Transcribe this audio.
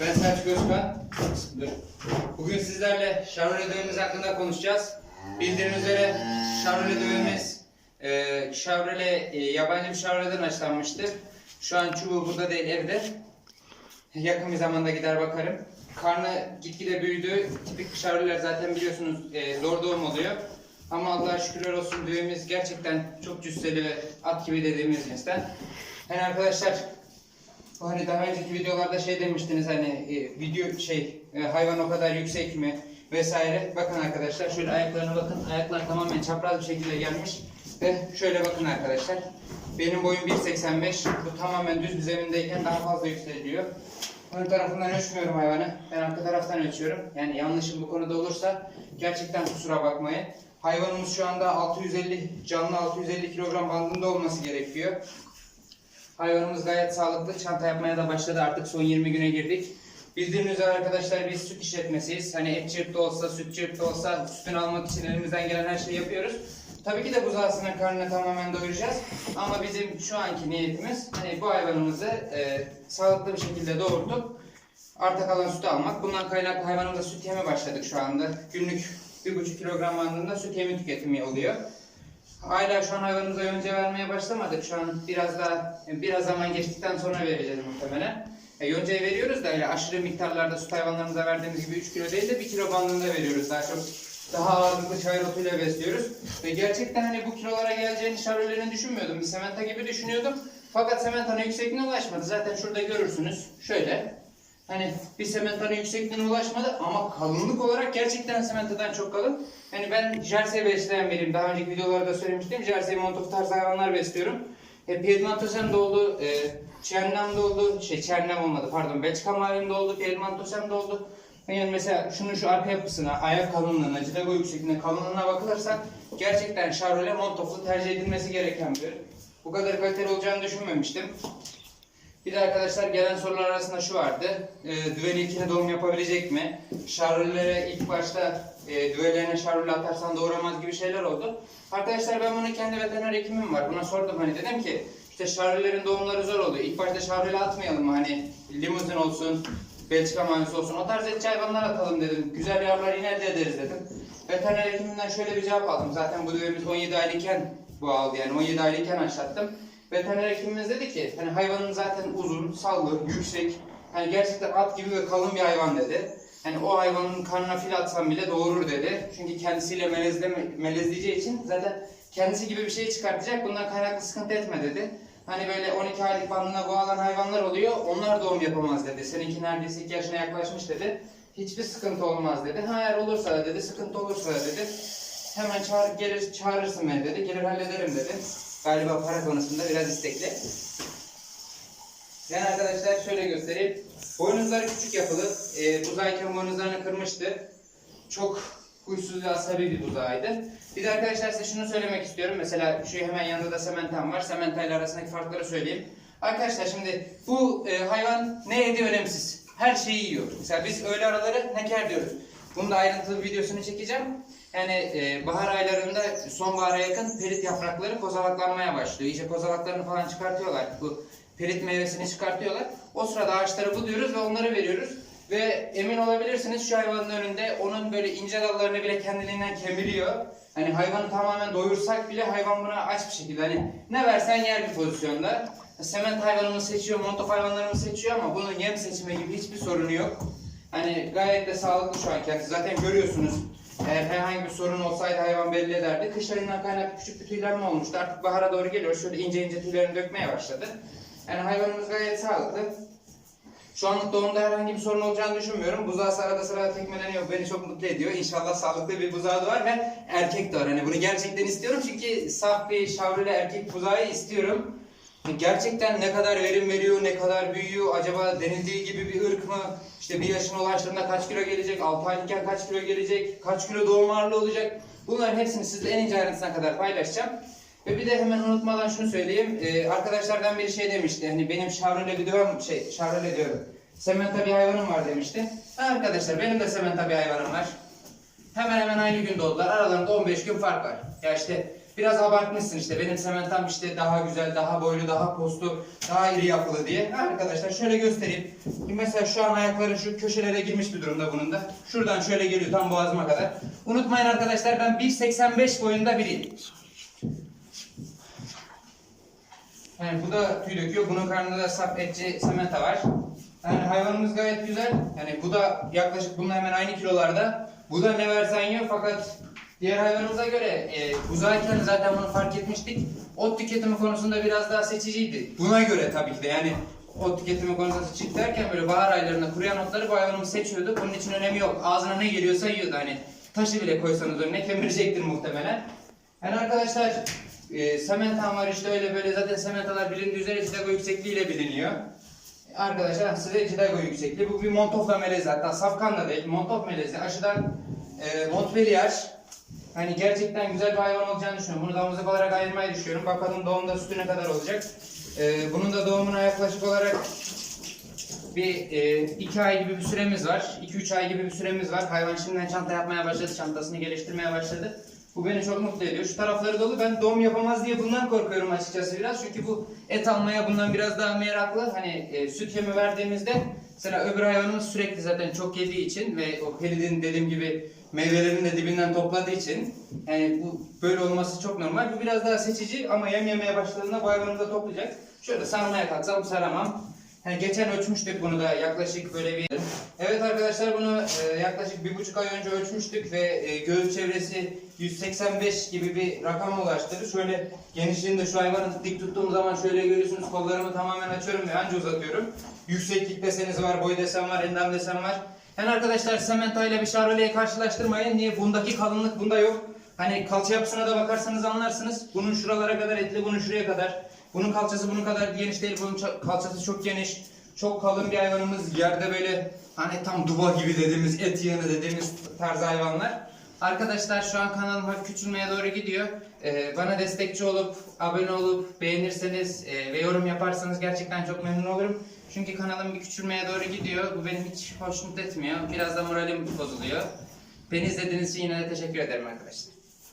Ben Selçuk Özkan. Dur. Bugün sizlerle Chevrolet dövmemiz hakkında konuşacağız. Bildiğiniz üzere Chevrolet dövmemiz e, Chevrolet, e, yabancı bir Chevrolet'den açlanmıştır. Şu an çubuğu burada değil evde. Yakın bir zamanda gider bakarım. Karnı gitgide büyüdü. Tipik Chevrolet'ler zaten biliyorsunuz e, zor doğum oluyor. Ama Allah'a şükürler olsun düğümüz gerçekten çok cüsseli ve at gibi dediğimiz cinsten. Hani arkadaşlar Hani daha önceki videolarda şey demiştiniz hani e, video şey e, hayvan o kadar yüksek mi vesaire. Bakın arkadaşlar şöyle ayaklarına bakın. Ayaklar tamamen çapraz bir şekilde gelmiş. Ve şöyle bakın arkadaşlar. Benim boyum 1.85. Bu tamamen düz bir zemindeyken daha fazla yükseliyor. Ön tarafından ölçmüyorum hayvanı. Ben arka taraftan ölçüyorum. Yani yanlışım bu konuda olursa gerçekten kusura bakmayın. Hayvanımız şu anda 650 canlı 650 kilogram bandında olması gerekiyor. Hayvanımız gayet sağlıklı. Çanta yapmaya da başladı. Artık son 20 güne girdik. Bildiğiniz üzere arkadaşlar biz süt işletmesiyiz. Hani et çırptı olsa, süt çırptı olsa sütünü almak için elimizden gelen her şeyi yapıyoruz. Tabii ki de buzağısının karnını tamamen doyuracağız. Ama bizim şu anki niyetimiz hani bu hayvanımızı e, sağlıklı bir şekilde doğurtup arta kalan sütü almak. Bundan kaynaklı hayvanımıza süt yeme başladık şu anda. Günlük 1,5 kilogram bandında süt yemi tüketimi oluyor. Hala şu an hayvanımıza yonca vermeye başlamadık. Şu an biraz daha biraz zaman geçtikten sonra vereceğiz muhtemelen. E, yoncayı veriyoruz da öyle aşırı miktarlarda süt hayvanlarımıza verdiğimiz gibi 3 kilo değil de 1 kilo bandında veriyoruz. Daha çok daha ağırlıklı çayır otuyla besliyoruz. Ve gerçekten hani bu kilolara geleceğini şarjörlerini düşünmüyordum. Bir sementa gibi düşünüyordum. Fakat sementanın yüksekliğine ulaşmadı. Zaten şurada görürsünüz. Şöyle. Hani bir sementanın yüksekliğine ulaşmadı ama kalınlık olarak gerçekten sementadan çok kalın. Hani ben jersey besleyen biriyim. Daha önceki videolarda söylemiştim. Jersey montof tarzı hayvanlar besliyorum. E, Piedmontosem de oldu, e, Çernem de oldu, şey Çernem olmadı pardon, Belçika Mavi'm de oldu, Piedmontosem de oldu. Yani mesela şunun şu arka yapısına, ayak kalınlığına, cilago yüksekliğine, kalınlığına bakılırsa gerçekten Chevrolet Montof'lu tercih edilmesi gereken bir. Bu kadar kaliteli olacağını düşünmemiştim. Bir de arkadaşlar gelen sorular arasında şu vardı. E, düveli ilkine doğum yapabilecek mi? Şarjörlere ilk başta e, düvelerine şarjörle atarsan doğuramaz gibi şeyler oldu. Arkadaşlar ben bunu kendi veteriner hekimim var. Buna sordum hani dedim ki işte şarjörlerin doğumları zor oluyor. İlk başta şarjörle atmayalım? Hani limuzin olsun, Belçika manisi olsun. O tarz etçi hayvanlar atalım dedim. Güzel yavrular yine elde ederiz dedim. Veteriner hekiminden şöyle bir cevap aldım. Zaten bu düvemiz 17 aylıkken bu aldı yani 17 aylıkken açlattım. Veteriner hekimimiz dedi ki hani hayvanın zaten uzun, sallı, yüksek, hani gerçekten at gibi ve kalın bir hayvan dedi. Hani o hayvanın karnına fil atsan bile doğurur dedi. Çünkü kendisiyle melezleme, melezleyeceği için zaten kendisi gibi bir şey çıkartacak. Bundan kaynaklı sıkıntı etme dedi. Hani böyle 12 aylık bandına boğalan hayvanlar oluyor. Onlar doğum yapamaz dedi. Seninki neredeyse 2 yaşına yaklaşmış dedi. Hiçbir sıkıntı olmaz dedi. Ha eğer olursa dedi, sıkıntı olursa dedi. Hemen çağır, gelir, çağırırsın beni dedi. Gelir hallederim dedi. Galiba para konusunda biraz istekli. Yani arkadaşlar şöyle göstereyim. Boynuzları küçük yapılı. E, buzayken boynuzlarını kırmıştı. Çok huysuz ve asabi bir buzağıydı. Bir de arkadaşlar size şunu söylemek istiyorum. Mesela şu hemen yanında da sementam var. Sementa ile arasındaki farkları söyleyeyim. Arkadaşlar şimdi bu e, hayvan ne yediği önemsiz. Her şeyi yiyor. Mesela biz öğle araları neker diyoruz. Bunun da ayrıntılı videosunu çekeceğim. Yani e, bahar aylarında sonbahara yakın perit yaprakları kozalaklanmaya başlıyor. İyice kozalaklarını falan çıkartıyorlar. Bu perit meyvesini çıkartıyorlar. O sırada ağaçları buluyoruz ve onları veriyoruz. Ve emin olabilirsiniz şu hayvanın önünde onun böyle ince dallarını bile kendiliğinden kemiriyor. Hani hayvanı tamamen doyursak bile hayvan buna aç bir şekilde hani ne versen yer bir pozisyonda. Sement hayvanımı seçiyor, montof hayvanlarımı seçiyor ama bunun yem seçme gibi hiçbir sorunu yok. Hani gayet de sağlıklı şu an kendisi. Zaten görüyorsunuz. Eğer herhangi bir sorun olsaydı hayvan belli ederdi. Kışlarından kaynaklı küçük bir tüylenme olmuştu. Artık bahara doğru geliyor. Şöyle ince ince tüylerini dökmeye başladı. Yani hayvanımız gayet sağlıklı. Şu anlık doğumda herhangi bir sorun olacağını düşünmüyorum. Buzağı arada sırada tekmeleniyor. Beni çok mutlu ediyor. İnşallah sağlıklı bir buzağı var ve erkek de var. Hani bunu gerçekten istiyorum çünkü saf bir şavreli erkek buzağı istiyorum. Gerçekten ne kadar verim veriyor, ne kadar büyüyor, acaba denildiği gibi bir ırk mı? İşte bir yaşına ulaştığında kaç kilo gelecek, 6 aylıkken kaç kilo gelecek, kaç kilo doğum ağırlığı olacak? Bunların hepsini sizle en ince ayrıntısına kadar paylaşacağım. Ve bir de hemen unutmadan şunu söyleyeyim. Ee, arkadaşlardan biri şey demişti. Hani benim Chevrolet bir diyorum, şey Chevrolet diyorum. Sementa bir hayvanım var demişti. Arkadaşlar benim de sementa bir hayvanım var. Hemen hemen aynı gün doğdular. Aralarında 15 gün fark var. Ya işte biraz abartmışsın işte benim sementam işte daha güzel, daha boylu, daha postu, daha iri yapılı diye. Arkadaşlar şöyle göstereyim. Mesela şu an ayakları şu köşelere girmiş bir durumda bunun da. Şuradan şöyle geliyor tam boğazıma kadar. Unutmayın arkadaşlar ben 1.85 boyunda biriyim. Yani bu da tüy döküyor. Bunun karnında da sap etçi sementa var. Yani hayvanımız gayet güzel. Yani bu da yaklaşık bununla hemen aynı kilolarda. Bu da ne versen yiyor fakat diğer hayvanımıza göre e, buzağıyken zaten bunu fark etmiştik. Ot tüketimi konusunda biraz daha seçiciydi. Buna göre tabii ki de yani ot tüketimi konusunda seçici derken böyle bahar aylarında kuruyan otları bu hayvanımız seçiyordu. Bunun için önemi yok. Ağzına ne geliyorsa yiyordu. Hani taşı bile koysanız önüne kemirecektir muhtemelen. Yani arkadaşlar e, sementam var işte öyle böyle zaten sementalar bilindiği üzere cidago yüksekliğiyle biliniyor. Arkadaşlar size cidago yüksekliği. Bu bir montofla melezi hatta safkan da değil montof melezi. Aşıdan e, Montpellier. Hani gerçekten güzel bir hayvan olacağını düşünüyorum. Bunu damızlık olarak ayırmayı düşünüyorum. Bakalım doğumda sütü ne kadar olacak. E, bunun da doğumuna yaklaşık olarak bir e, iki ay gibi bir süremiz var. 2-3 ay gibi bir süremiz var. Hayvan şimdiden çanta yapmaya başladı. Çantasını geliştirmeye başladı. Bu beni çok mutlu ediyor. Şu tarafları dolu. Ben doğum yapamaz diye bundan korkuyorum açıkçası biraz. Çünkü bu et almaya bundan biraz daha meraklı. Hani e, süt yemi verdiğimizde mesela öbür hayvanımız sürekli zaten çok yediği için ve o pelidin dediğim gibi meyvelerini de dibinden topladığı için yani bu böyle olması çok normal. Bu biraz daha seçici ama yem yemeye başladığında bu hayvanı da toplayacak. Şöyle sarmaya kalksam saramam. Yani geçen ölçmüştük bunu da yaklaşık böyle bir... Evet arkadaşlar bunu e, yaklaşık bir buçuk ay önce ölçmüştük ve e, göğüs çevresi 185 gibi bir rakama ulaştırdı. Şöyle genişliğini de şu hayvanı dik tuttuğum zaman şöyle görüyorsunuz kollarımı tamamen açıyorum ve anca uzatıyorum. Yükseklik deseniz var, boy desen var, endam desen var. Yani arkadaşlar Sementa ile bir Chevrolet'i karşılaştırmayın. Niye? Bundaki kalınlık bunda yok. Hani kalça yapısına da bakarsanız anlarsınız. Bunun şuralara kadar etli, bunun şuraya kadar. Bunun kalçası bunun kadar geniş değil. Bunun ça- kalçası çok geniş. Çok kalın bir hayvanımız. Yerde böyle hani tam duba gibi dediğimiz et yığını dediğimiz tarz hayvanlar. Arkadaşlar şu an kanalım hafif küçülmeye doğru gidiyor. Ee, bana destekçi olup, abone olup, beğenirseniz e, ve yorum yaparsanız gerçekten çok memnun olurum. Çünkü kanalım bir küçülmeye doğru gidiyor. Bu beni hiç hoşnut etmiyor. Biraz da moralim bozuluyor. Beni izlediğiniz için yine de teşekkür ederim arkadaşlar.